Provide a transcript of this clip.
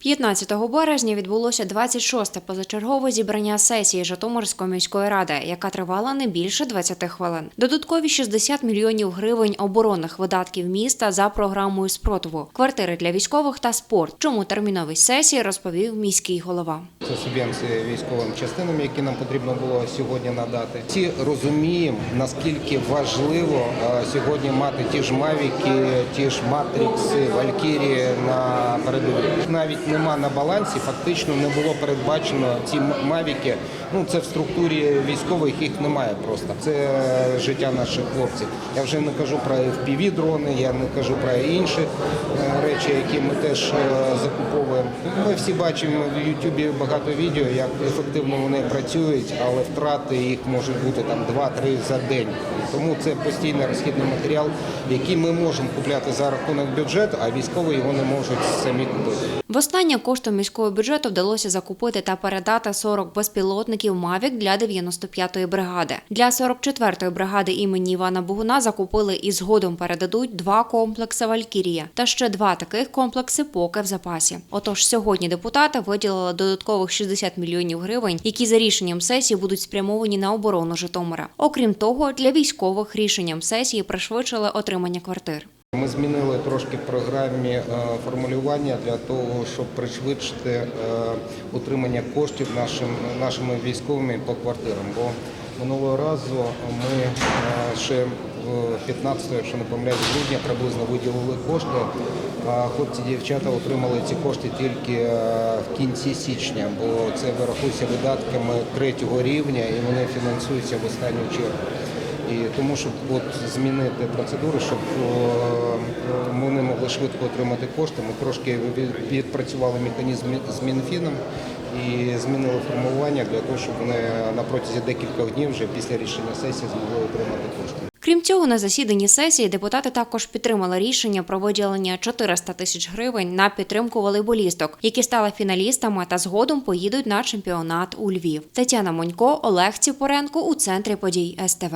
15 березня відбулося 26-те позачергове зібрання сесії Житомирської міської ради, яка тривала не більше 20 хвилин. Додаткові 60 мільйонів гривень оборонних видатків міста за програмою спротиву, квартири для військових та спорт. Чому терміновість сесії розповів міський голова. Це субвенції військовим частинам, які нам потрібно було сьогодні надати. Всі розуміємо, наскільки важливо е, сьогодні мати ті ж мавіки, ті ж матрикси, валькірії на передовій. Навіть нема на балансі, фактично не було передбачено ці мавіки. Ну це в структурі військових їх немає просто. Це життя наших хлопців. Я вже не кажу про fpv дрони, я не кажу про інші е, речі, які ми теж е, закуповуємо. Ми всі бачимо в Ютубі багато відео, як ефективно вони працюють, але втрати їх можуть бути там 2-3 за день. Тому це постійний розхідний матеріал, який ми можемо купляти за рахунок бюджету, а військові його не можуть самі купити. Востаннє коштом міського бюджету вдалося закупити та передати 40 безпілотників Мавік для 95-ї бригади. Для 44-ї бригади імені Івана Богуна закупили і згодом передадуть два комплекси Валькірія та ще два таких комплекси поки в запасі. Отож, сьогодні депутати виділили додаткових 60 мільйонів гривень, які за рішенням сесії будуть спрямовані на оборону Житомира. Окрім того, для військових рішенням сесії пришвидшили отримання квартир. Змінили трошки в програмі е, формулювання для того, щоб пришвидшити е, отримання коштів нашим, нашими військовими по квартирам. Бо минулого разу ми е, ще в 15, якщо не помиляюсь, грудня приблизно виділили кошти. А хлопці дівчата отримали ці кошти тільки в кінці січня, бо це вирахується видатками третього рівня і вони фінансуються в останню чергу. І тому, щоб от змінити процедури, щоб швидко отримати кошти, ми трошки відпрацювали механізм з Мінфіном і змінили формування для того, щоб вони на протязі декількох днів вже після рішення сесії змогли отримати кошти. Крім цього, на засіданні сесії депутати також підтримали рішення про виділення 400 тисяч гривень на підтримку волейболісток, які стали фіналістами та згодом поїдуть на чемпіонат у Львів. Тетяна Монько, Олег Ціпоренко у центрі подій СТВ.